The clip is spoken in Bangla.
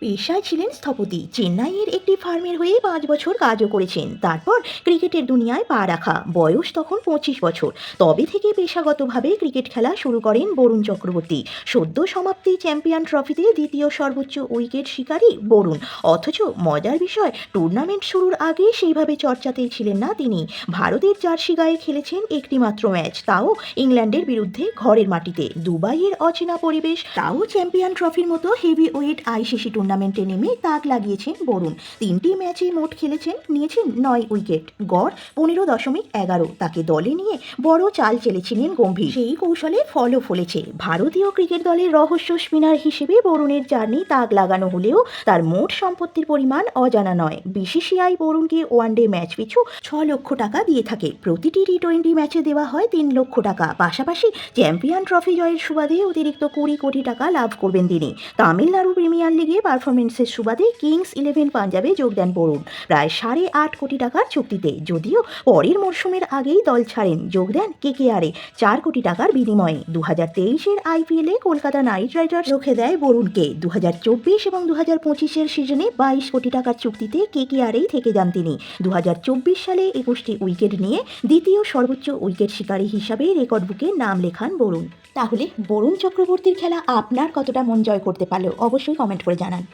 পেশায় ছিলেন স্থপতি। চেন্নাইয়ের একটি ফার্মের হয়ে পাঁচ বছর কাজও করেছেন। তারপর ক্রিকেটের দুনিয়ায় পা রাখা। বয়স তখন পঁচিশ বছর। তবে থেকে পেশাগতভাবে ক্রিকেট খেলা শুরু করেন বরুণ চক্রবর্তী। সদ্য সমাপ্তি চ্যাম্পিয়ন ট্রফিতে দ্বিতীয় সর্বোচ্চ উইকেট শিকারী বরুণ। অথচ মজার বিষয়, টুর্নামেন্ট শুরুর আগে সেইভাবে চর্চাতেই ছিলেন না তিনি। ভারতের জার্সি গায়ে খেলেছেন একটিমাত্র ম্যাচ। তাও ইংল্যান্ডের বিরুদ্ধে ঘরের মাটিতে। দুবাইয়ের অচেনা পরিবেশ, তাও চ্যাম্পিয়ন ট্রফির মতো হেভি ওয়েট আইসিসি টুর্নামেন্টে নেমে তাক লাগিয়েছেন বরুণ। তিনটি ম্যাচে মোট খেলেছেন, নিয়েছেন নয় উইকেট। গড় পনেরো দশমিক এগারো। তাকে দলে নিয়ে বড় চাল চেলেছিলেন গম্ভীর। সেই কৌশলে ফলও ফলেছে। ভারতীয় ক্রিকেট দলের রহস্য স্পিনার হিসেবে বরুণের জার্নি তাক লাগানো হলেও তার মোট সম্পত্তির পরিমাণ অজানা নয়। বিসিসিআই বরুণকে ওয়ানডে ম্যাচ পিছু ছ লক্ষ টাকা দিয়ে থাকে। প্রতিটি টি টোয়েন্টি ম্যাচে দেওয়া হয় তিন লক্ষ টাকা। পাশাপাশি চ্যাম্পিয়ন ট্রফি জয়ের সুবাদে অতিরিক্ত কুড়ি কোটি টাকা লাভ করবেন তিনি। তামিলনাড়ু প্রিমিয়ার লিগে পারফরমেন্সের সুবাদে কিংস ইলেভেন পাঞ্জাবে যোগ দেন বরুণ। প্রায় সাড়ে আট কোটি টাকার চুক্তিতে, যদিও পরের মরশুমের আগেই দল ছাড়েন। যোগ দেন কেকেআরে, চার কোটি টাকার বিনিময়ে। দু হাজার তেইশের আইপিএলে কলকাতা নাইট রাইডার্স রুখে দেয় বরুণকে। দু হাজার চব্বিশ এবং দু হাজার পঁচিশের সিজনে বাইশ কোটি টাকার চুক্তিতে কেকেআরেই থেকে যান তিনি। দু হাজার চব্বিশ সালে একুশটি উইকেট নিয়ে দ্বিতীয় সর্বোচ্চ উইকেট শিকারী হিসাবে রেকর্ড বুকে নাম লেখান বরুণ। তাহলে বরুণ চক্রবর্তীর খেলা আপনার কতটা মন জয় করতে পারল, অবশ্যই কমেন্ট করে জানান।